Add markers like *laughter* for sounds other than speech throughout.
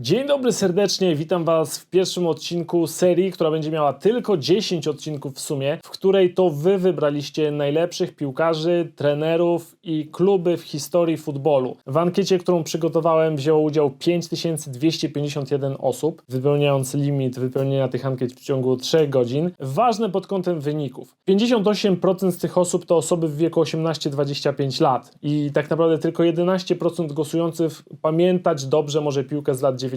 Dzień dobry serdecznie, witam Was w pierwszym odcinku serii, która będzie miała tylko 10 odcinków w sumie, w której to Wy wybraliście najlepszych piłkarzy, trenerów i kluby w historii futbolu. W ankiecie, którą przygotowałem, wzięło udział 5251 osób, wypełniając limit wypełnienia tych ankiet w ciągu 3 godzin. Ważne pod kątem wyników. 58% z tych osób to osoby w wieku 18-25 lat i tak naprawdę tylko 11% głosujących pamiętać dobrze może piłkę z lat 90.,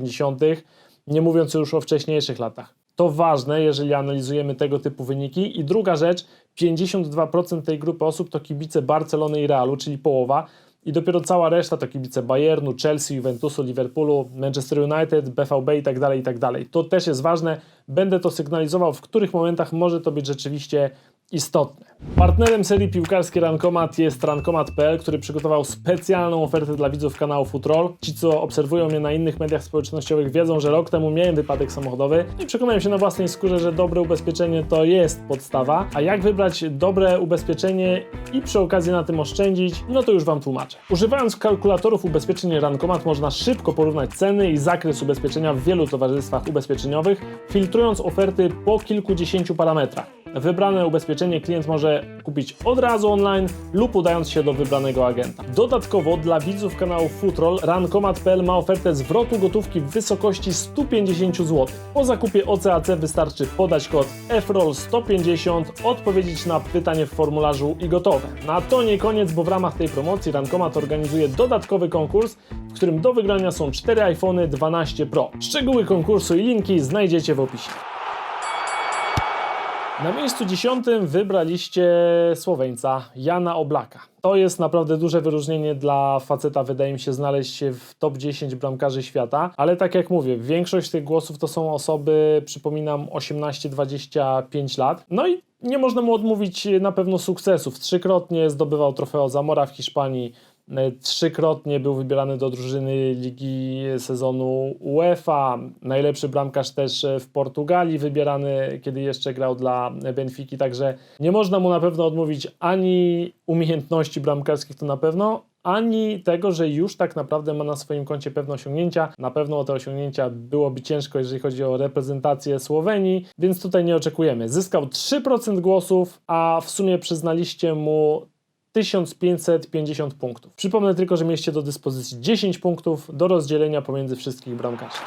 nie mówiąc już o wcześniejszych latach. To ważne, jeżeli analizujemy tego typu wyniki. I druga rzecz, 52% tej grupy osób to kibice Barcelony i Realu, czyli połowa. I dopiero cała reszta to kibice Bayernu, Chelsea, Juventusu, Liverpoolu, Manchester United, BVB i tak dalej, i tak dalej. To też jest ważne. Będę to sygnalizował, w których momentach może to być rzeczywiście istotne. Partnerem serii piłkarskiej Rankomat jest Rankomat.pl, który przygotował specjalną ofertę dla widzów kanału Futrol. Ci, co obserwują mnie na innych mediach społecznościowych, wiedzą, że rok temu miałem wypadek samochodowy i przekonałem się na własnej skórze, że dobre ubezpieczenie to jest podstawa. A jak wybrać dobre ubezpieczenie i przy okazji na tym oszczędzić, no to już Wam tłumaczę. Używając kalkulatorów ubezpieczeń Rankomat można szybko porównać ceny i zakres ubezpieczenia w wielu towarzystwach ubezpieczeniowych, filtrując oferty po kilkudziesięciu parametrach. Wybrane ubezpieczenie klient może kupić od razu online lub udając się do wybranego agenta. Dodatkowo dla widzów kanału Futrol Rankomat.pl ma ofertę zwrotu gotówki w wysokości 150 zł. Po zakupie OCAC wystarczy podać kod FROL150, odpowiedzieć na pytanie w formularzu i gotowe. Na to nie koniec, bo w ramach tej promocji Rankomat organizuje dodatkowy konkurs, w którym do wygrania są 4 iPhony 12 Pro. Szczegóły konkursu i linki znajdziecie w opisie. Na miejscu dziesiątym wybraliście Słoweńca Jana Oblaka. To jest naprawdę duże wyróżnienie dla faceta, wydaje mi się, znaleźć się w top 10 bramkarzy świata, ale tak jak mówię, większość tych głosów to są osoby, przypominam, 18-25 lat. No i nie można mu odmówić na pewno sukcesów. Trzykrotnie zdobywał trofeo Zamora w Hiszpanii, Trzykrotnie był wybierany do drużyny ligi sezonu UEFA. Najlepszy bramkarz też w Portugalii, wybierany kiedy jeszcze grał dla Benfiki. Także nie można mu na pewno odmówić ani umiejętności bramkarskich, to na pewno, ani tego, że już tak naprawdę ma na swoim koncie pewne osiągnięcia. Na pewno o te osiągnięcia byłoby ciężko, jeżeli chodzi o reprezentację Słowenii, więc tutaj nie oczekujemy. Zyskał 3% głosów, a w sumie przyznaliście mu 1550 punktów. Przypomnę tylko, że mieliście do dyspozycji 10 punktów do rozdzielenia pomiędzy wszystkich bramkarzy.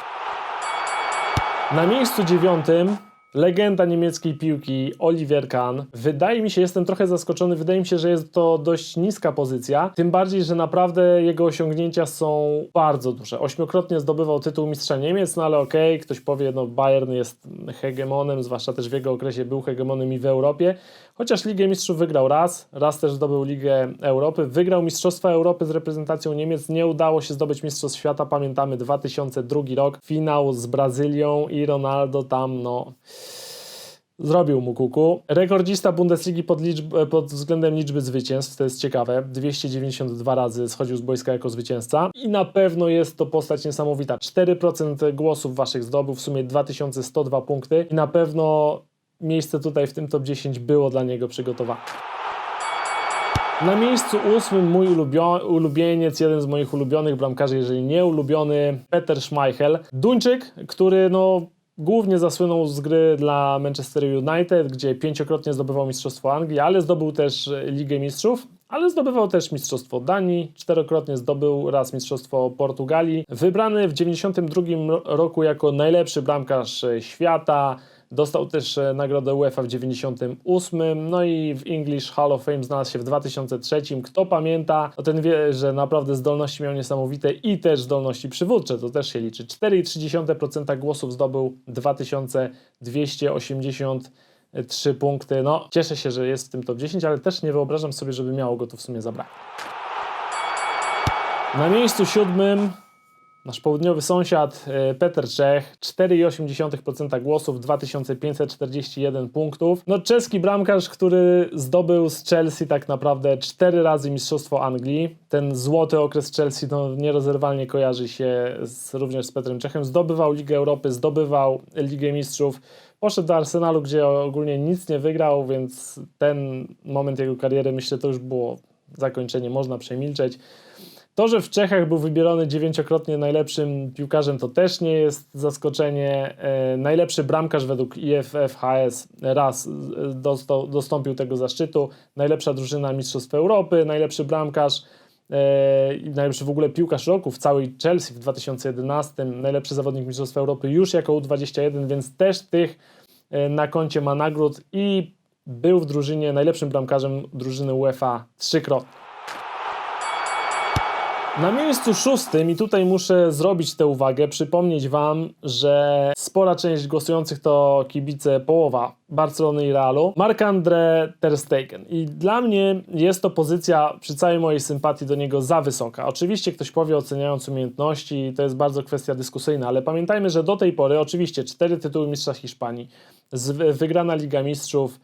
Na miejscu dziewiątym legenda niemieckiej piłki Oliver Kahn. Wydaje mi się, jestem trochę zaskoczony, wydaje mi się, że jest to dość niska pozycja, tym bardziej, że naprawdę jego osiągnięcia są bardzo duże. Ośmiokrotnie zdobywał tytuł mistrza Niemiec, no ale okej, ktoś powie, no Bayern jest hegemonem, zwłaszcza też w jego okresie był hegemonem i w Europie, chociaż Ligę Mistrzów wygrał raz, raz też zdobył Ligę Europy, wygrał Mistrzostwa Europy z reprezentacją Niemiec, nie udało się zdobyć Mistrzostw Świata, pamiętamy 2002 rok, finał z Brazylią i Ronaldo tam, no... Zrobił mu kuku. Rekordzista Bundesligi pod, liczb, pod względem liczby zwycięstw, to jest ciekawe. 292 razy schodził z boiska jako zwycięzca. I na pewno jest to postać niesamowita. 4% głosów waszych zdobył, w sumie 2102 punkty. I na pewno miejsce tutaj w tym top 10 było dla niego przygotowane. Na miejscu ósmym mój ulubieniec, jeden z moich ulubionych bramkarzy, jeżeli nie ulubiony, Peter Schmeichel. Duńczyk, który no Głównie zasłynął z gry dla Manchester United, gdzie pięciokrotnie zdobywał Mistrzostwo Anglii, ale zdobył też Ligę Mistrzów, ale zdobywał też Mistrzostwo Danii, czterokrotnie zdobył raz Mistrzostwo Portugalii. Wybrany w 1992 roku jako najlepszy bramkarz świata, Dostał też e, nagrodę UEFA w 98, no i w English Hall of Fame znalazł się w 2003. Kto pamięta, to ten wie, że naprawdę zdolności miał niesamowite i też zdolności przywódcze, to też się liczy. 4,3% głosów zdobył 2283 punkty. No, cieszę się, że jest w tym top 10, ale też nie wyobrażam sobie, żeby miało go tu w sumie zabrać. Na miejscu siódmym Nasz południowy sąsiad e, Peter Czech, 4,8% głosów, 2541 punktów. No czeski bramkarz, który zdobył z Chelsea tak naprawdę 4 razy Mistrzostwo Anglii. Ten złoty okres Chelsea no, nierozerwalnie kojarzy się z, również z Petrem Czechem. Zdobywał Ligę Europy, zdobywał Ligę Mistrzów. Poszedł do Arsenalu, gdzie ogólnie nic nie wygrał, więc ten moment jego kariery myślę to już było zakończenie, można przemilczeć. To, że w Czechach był wybierany dziewięciokrotnie najlepszym piłkarzem, to też nie jest zaskoczenie. E, najlepszy bramkarz według IFFHS raz e, dostąpił tego zaszczytu. Najlepsza drużyna Mistrzostw Europy, najlepszy bramkarz. e, i Najlepszy w ogóle piłkarz roku w całej Chelsea w 2011, najlepszy zawodnik Mistrzostw Europy już jako U21, więc też tych na koncie ma nagród i był w drużynie najlepszym bramkarzem drużyny UEFA trzykrotnie. Na miejscu szóstym, i tutaj muszę zrobić tę uwagę, przypomnieć Wam, że spora część głosujących to kibice połowa Barcelony i Realu, Marc-André Ter Stegen. I dla mnie jest to pozycja, przy całej mojej sympatii do niego, za wysoka. Oczywiście ktoś powie oceniając umiejętności, to jest bardzo kwestia dyskusyjna, ale pamiętajmy, że do tej pory oczywiście cztery tytuły mistrza Hiszpanii, wygrana Liga Mistrzów,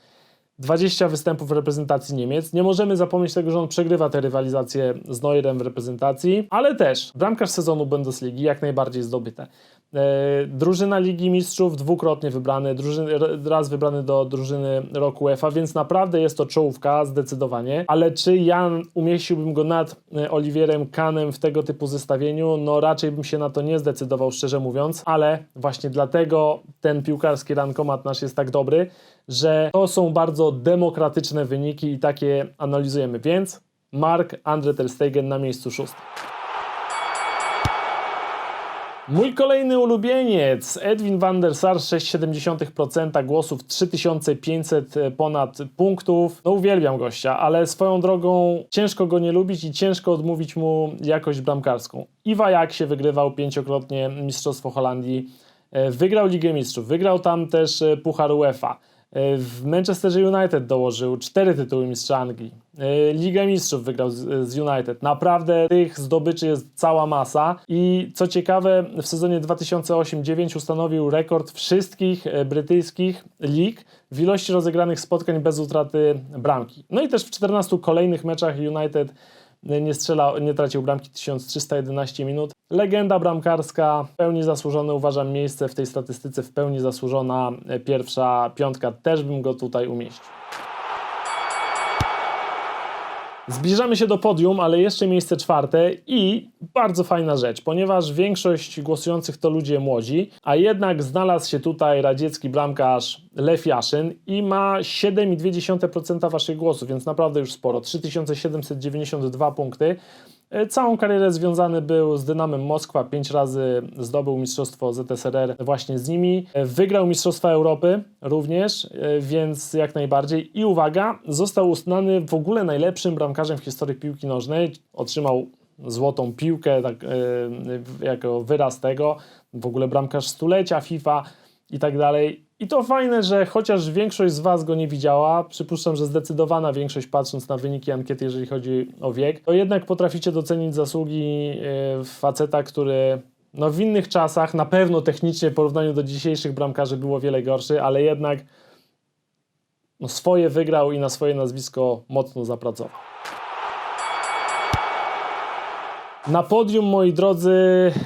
20 występów w reprezentacji Niemiec. Nie możemy zapomnieć tego, że on przegrywa tę rywalizację z Neuerem w reprezentacji, ale też bramkarz sezonu Bundesligi jak najbardziej zdobyte. E, drużyna Ligi Mistrzów dwukrotnie wybrany, drużyny, raz wybrany do drużyny roku UEFA, więc naprawdę jest to czołówka zdecydowanie, ale czy ja umieściłbym go nad e, Oliwierem Kanem w tego typu zestawieniu? No raczej bym się na to nie zdecydował, szczerze mówiąc, ale właśnie dlatego ten piłkarski rankomat nasz jest tak dobry, że to są bardzo demokratyczne wyniki i takie analizujemy, więc Mark Andre Ter Stegen na miejscu szóstym. Mój kolejny ulubieniec, Edwin van der Sar, 6,7% głosów, 3500 ponad punktów. No uwielbiam gościa, ale swoją drogą ciężko go nie lubić i ciężko odmówić mu jakość bramkarską. I w Ajaxie wygrywał pięciokrotnie Mistrzostwo Holandii, e, wygrał Ligę Mistrzów, wygrał tam też e, Puchar UEFA. E, W Manchesterze United dołożył cztery tytuły mistrza Anglii. E, Ligę Mistrzów wygrał z, United. Naprawdę tych zdobyczy jest cała masa. I co ciekawe, w sezonie 2008-9 ustanowił rekord wszystkich e, brytyjskich lig w ilości rozegranych spotkań bez utraty bramki. No i też w 14 kolejnych meczach United nie strzela, nie tracił bramki 1311 minut. Legenda bramkarska, w pełni zasłużone uważam miejsce w tej statystyce, w pełni zasłużona e, pierwsza piątka, też bym go tutaj umieścił. Zbliżamy się do podium, ale jeszcze miejsce czwarte i bardzo fajna rzecz, ponieważ większość głosujących to ludzie młodzi, a jednak znalazł się tutaj radziecki bramkarz Lech Jaszyn i ma 7,2% waszych głosów, więc naprawdę już sporo, 3792 punkty. E, Całą karierę związany był z Dynamem Moskwa, pięć razy zdobył Mistrzostwo ZSRR właśnie z nimi. E, Wygrał Mistrzostwa Europy również, e, więc jak najbardziej. I uwaga, został uznany w ogóle najlepszym bramkarzem w historii piłki nożnej. Otrzymał złotą piłkę tak, jako wyraz tego. W ogóle bramkarz stulecia FIFA i tak dalej. I to fajne, że chociaż większość z Was go nie widziała, przypuszczam, że zdecydowana większość patrząc na wyniki ankiety, jeżeli chodzi o wiek, to jednak potraficie docenić zasługi e, faceta, który no w innych czasach, na pewno technicznie w porównaniu do dzisiejszych bramkarzy było wiele gorszy, ale jednak no swoje wygrał i na swoje nazwisko mocno zapracował. Na podium, moi drodzy,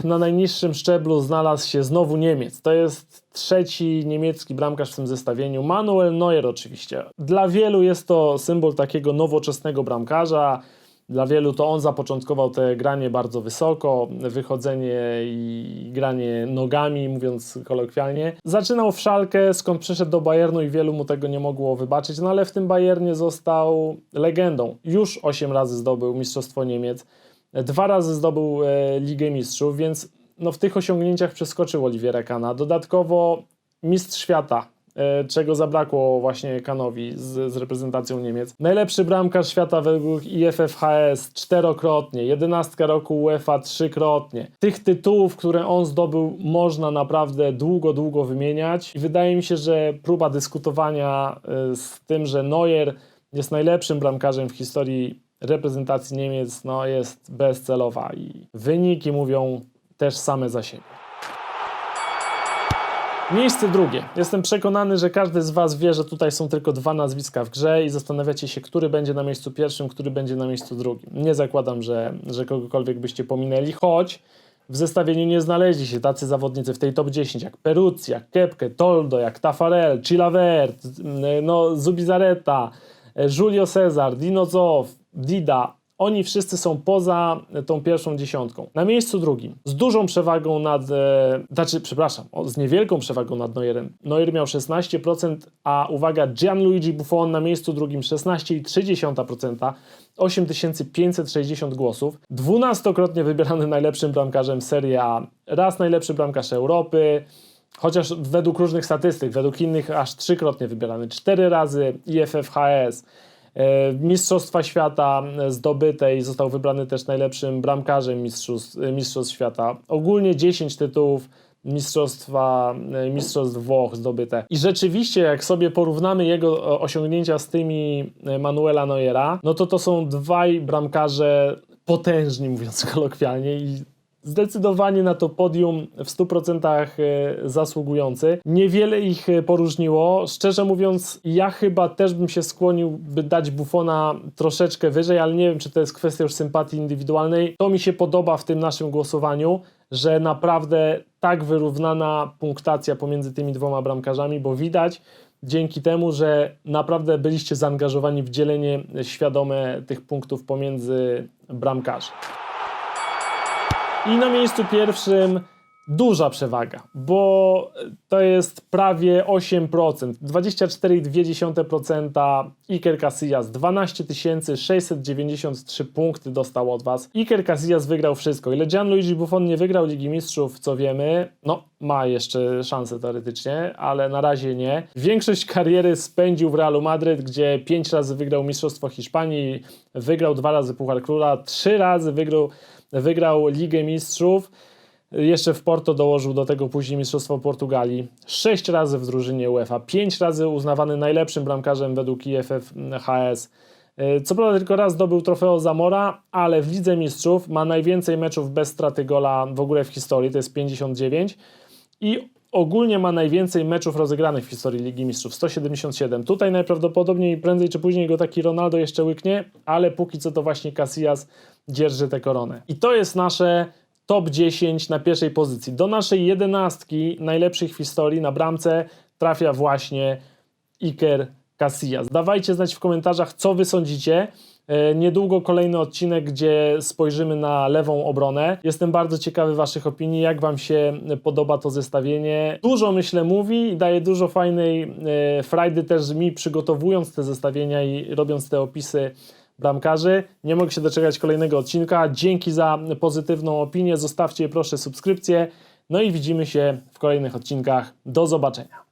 na najniższym szczeblu znalazł się znowu Niemiec. To jest trzeci niemiecki bramkarz w tym zestawieniu. Manuel Neuer oczywiście. Dla wielu jest to symbol takiego nowoczesnego bramkarza. Dla wielu to on zapoczątkował te granie bardzo wysoko, wychodzenie i granie nogami, mówiąc kolokwialnie. Zaczynał w Szalkę, skąd przyszedł do Bayernu i wielu mu tego nie mogło wybaczyć, no ale w tym Bayernie został legendą. Już 8 razy zdobył Mistrzostwo Niemiec. Dwa razy zdobył e, Ligę Mistrzów, więc no, w tych osiągnięciach przeskoczył Oliwiera Kana. Dodatkowo mistrz świata, e, czego zabrakło właśnie Kanowi z, z reprezentacją Niemiec. Najlepszy bramkarz świata według IFFHS czterokrotnie, jedenastka roku UEFA trzykrotnie. Tych tytułów, które on zdobył, można naprawdę długo, długo wymieniać. I wydaje mi się, że próba dyskutowania e, z tym, że Neuer jest najlepszym bramkarzem w historii reprezentacji Niemiec no, jest bezcelowa i wyniki mówią też same za siebie. Miejsce drugie. Jestem przekonany, że każdy z Was wie, że tutaj są tylko dwa nazwiska w grze i zastanawiacie się, który będzie na miejscu pierwszym, który będzie na miejscu drugim. Nie zakładam, że, że kogokolwiek byście pominęli, choć w zestawieniu nie znaleźli się tacy zawodnicy w tej top 10 jak Peruzzi, jak Kepke, Toldo, jak Tafarel, Chilavert, no, Zubizarreta, Julio Cesar, Dino Zoff, Dida, Oni wszyscy są poza tą pierwszą dziesiątką. Na miejscu drugim, z dużą przewagą nad, e, znaczy, przepraszam, o, z niewielką przewagą nad Neuerem. Neuer miał 16%, a uwaga, Gianluigi Buffon na miejscu drugim 16,3%, 8560 głosów. Dwunastokrotnie wybierany najlepszym bramkarzem Serie A, raz najlepszy bramkarz Europy, Chociaż według różnych statystyk, według innych aż trzykrotnie wybierany, cztery razy IFFHS, Mistrzostwa Świata zdobyte i został wybrany też najlepszym bramkarzem Mistrzostw, mistrzostw Świata. Ogólnie 10 tytułów Mistrzostwa, e, Mistrzostw Włoch zdobyte. I rzeczywiście, jak sobie porównamy jego e, osiągnięcia z tymi e, Manuela Neuera, no to to są dwaj bramkarze potężni, mówiąc *laughs* kolokwialnie, i zdecydowanie na to podium w 100% e, zasługujący. Niewiele ich e, poróżniło. Szczerze mówiąc, ja chyba też bym się skłonił, by dać Buffona troszeczkę wyżej, ale nie wiem, czy to jest kwestia już sympatii indywidualnej. To mi się podoba w tym naszym głosowaniu, że naprawdę tak wyrównana punktacja pomiędzy tymi dwoma bramkarzami, bo widać, dzięki temu, że naprawdę byliście zaangażowani w dzielenie świadome tych punktów pomiędzy bramkarzy. I na miejscu pierwszym duża przewaga, bo to jest prawie 8%, 24,2% Iker Casillas, 12 693 punkty dostał od Was. Iker Casillas wygrał wszystko. Ile Gianluigi Buffon nie wygrał Ligi Mistrzów, co wiemy, no ma jeszcze szansę teoretycznie, ale na razie nie. Większość kariery spędził w Realu Madryt, gdzie 5 razy wygrał Mistrzostwo Hiszpanii, wygrał dwa razy Puchar Króla, 3 razy wygrał, wygrał Ligę Mistrzów. Jeszcze w Porto dołożył do tego później Mistrzostwo Portugalii. Sześć razy w drużynie UEFA. Pięć razy uznawany najlepszym bramkarzem według IFFHS. Yy, Co prawda tylko raz zdobył trofeo Zamora, ale w Lidze Mistrzów ma najwięcej meczów bez straty gola w ogóle w historii, to jest 59. I ogólnie ma najwięcej meczów rozegranych w historii Ligi Mistrzów, 177. Tutaj najprawdopodobniej prędzej czy później go taki Ronaldo jeszcze łyknie, ale póki co to właśnie Casillas dzierży tę koronę. I to jest nasze top 10 na pierwszej pozycji. Do naszej jedenastki najlepszych w historii na bramce trafia właśnie Iker Casillas. Dawajcie znać w komentarzach, co wy sądzicie. E, Niedługo kolejny odcinek, gdzie spojrzymy na lewą obronę. Jestem bardzo ciekawy Waszych opinii, jak Wam się podoba to zestawienie. Dużo myślę mówi i daje dużo fajnej e, frajdy też mi przygotowując te zestawienia i robiąc te opisy bramkarzy. Nie mogę się doczekać kolejnego odcinka. Dzięki za pozytywną opinię. Zostawcie proszę subskrypcję. No i widzimy się w kolejnych odcinkach. Do zobaczenia.